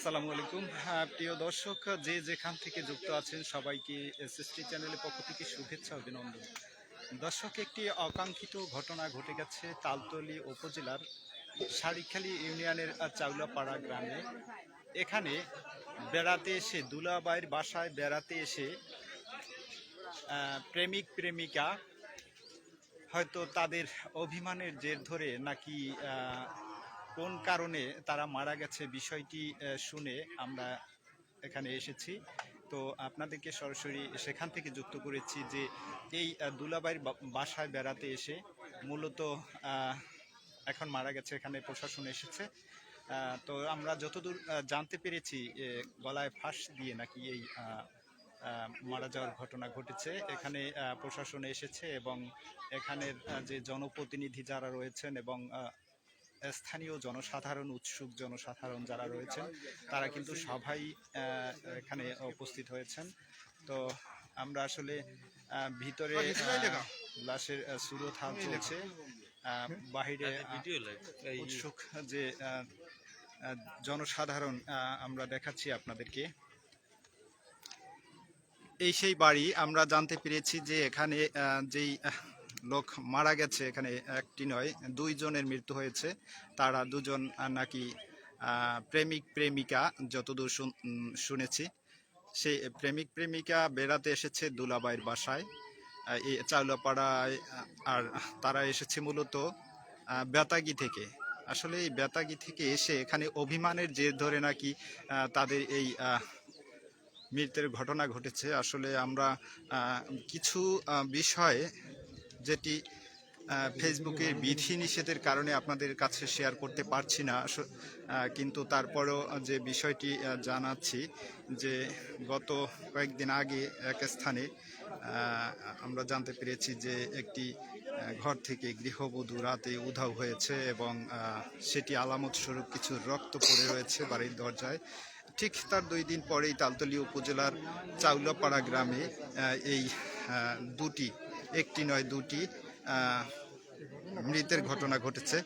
আসসালামু আলাইকুম। হ্যাঁ, প্রিয় দর্শক যে যেখান থেকে যুক্ত আছেন সবাইকে এসএসটি চ্যানেলের পক্ষ থেকে শুভেচ্ছা অভিনন্দন। দর্শক একটি অকাঙ্ক্ষিত ঘটনা ঘটে গেছে তালতলি উপজেলার শাড়িখালী ইউনিয়নের চাউলাপাড়া গ্রামে। এখানে বেড়াতে এসে দুলাবাইয়ের বাসায় বেড়াতে এসে প্রেমিক প্রেমিকা হয়তো তাদের অভিমানের জের ধরে নাকি কোন কারণে তারা মারা গেছে বিষয়টি শুনে আমরা এখানে এসেছি। তো আপনাদেরকে সরাসরি সেখান থেকে যুক্ত করেছি যে এই দুলাবাইয়ের বাসায় বেড়াতে এসে মূলত এখন মারা গেছে, এখানে প্রশাসন এসেছে। তো আমরা যতদূর জানতে পেরেছি গলায় ফাঁস দিয়ে নাকি এই মারা যাওয়ার ঘটনা ঘটেছে। এখানে প্রশাসন এসেছে এবং এখানের যে জনপ্রতিনিধি যারা রয়েছেন এবং স্থানীয় জনসাধারণ উৎসুক জনসাধারণ যারা রয়েছেন তারা কিন্তু সবাই এখানে উপস্থিত হয়েছেন। তো আমরা আসলে ভিতরে লাশের আহ, সুরথাল চলছে। বাহিরে উৎসুক যে জনসাধারণ আমরা দেখাচ্ছি আপনাদেরকে। এই সেই বাড়ি আমরা জানতে পেরেছি যে এখানে আহ, যেই লোক মারা গেছে, এখানে একটি নয়, দুইজনের মৃত্যু হয়েছে। তারা দুজন নাকি প্রেমিক প্রেমিকা যতদূর শুন- শুনেছি। সেই প্রেমিক প্রেমিকা বেড়াতে এসেছে দুলাবাইয়ের বাসায়। এই চাউলাপাড়ায় আর তারা এসেছে মূলত বেতাগি থেকে। আসলে এই বেতাগি থেকে এসে এখানে অভিমানের জের ধরে নাকি তাদের এই মৃত্যুর ঘটনা ঘটেছে। আসলে আমরা কিছু বিষয় যেটি ফেসবুকের বিধি নিষেধের কারণে আপনাদের কাছে শেয়ার করতে পারছি না। কিন্তু তারপরেও যে বিষয়টি জানাচ্ছি যে গত কয়েকদিন আগে এক স্থানে আমরা জানতে পেরেছি যে একটি ঘর থেকে গৃহবধূ রাতে উধাও হয়েছে এবং সেটি আলামত স্বরূপ কিছু রক্ত পড়ে রয়েছে বাড়ির দরজায়। ঠিক তার দুই দিন পরেই তালতলি উপজেলার চাউলাপাড়া গ্রামে এই দুটি একটি নয় দুটি মৃতের ঘটনা ঘটেছে।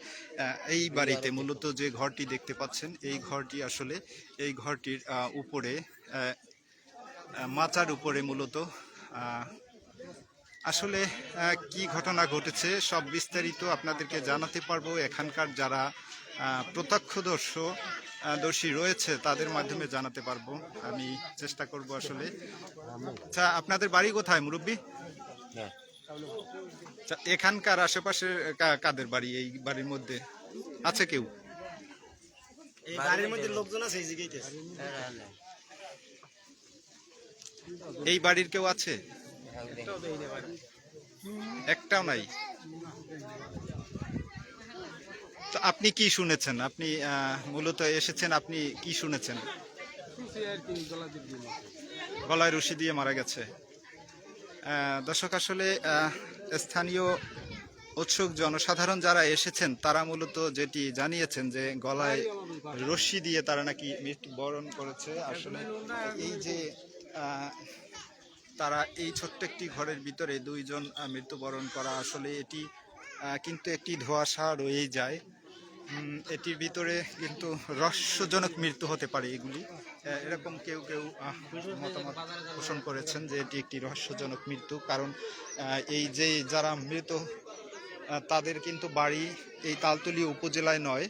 এই বাড়িতে মূলত যে ঘরটি দেখতে পাচ্ছেন এই ঘরটি আসলে এই ঘরটির উপরে মাচার উপরে মূলত আসলে কি ঘটনা ঘটেছে সব বিস্তারিত আপনাদেরকে জানাতে পারব। এখানকার যারা প্রত্যক্ষদর্শ দর্শী রয়েছে তাদের মাধ্যমে জানাতে পারব। আমি চেষ্টা করব আসলে। আচ্ছা আপনাদের বাড়ি কোথায় মুরব্বী? আচ্ছা, এখানকার আশেপাশে কাদের বাড়ি? এই বাড়ির মধ্যে আছে কেউ? এই বাড়ির মধ্যে লোকজন আছে এই জায়গাতে এই বাড়ির কেউ আছে? একটাও নাই। তো আপনি কি শুনেছেন? আপনি মূলত এসেছেন আপনি কি শুনেছেন? গলায় রশি দিয়ে মারা গেছে। দর্শক, আসলে স্থানীয় উৎসুক জনসাধারণ যারা এসেছেন, তারা মূলত যেটি জানিয়েছেন যে গলায় রশি দিয়ে তারা নাকি মৃত্যুবরণ করেছে। আসলে এই যে তারা এই ছোট্ট একটি ঘরের ভিতরে দুইজন মৃত্যুবরণ করা আসলে এটি কিন্তু একটি ধোঁয়াশা রয়েই যায়। এটির ভিতরে কিন্তু রহস্যজনক মৃত্যু হতে পারে এগুলি। এরকম কেউ কেউ মতামত পোষণ করেছেন যে এটি একটি রহস্যজনক মৃত্যু। কারণ এই যে যারা মৃত তাদের কিন্তু বাড়ি এই তালতলি উপজেলায় নয়।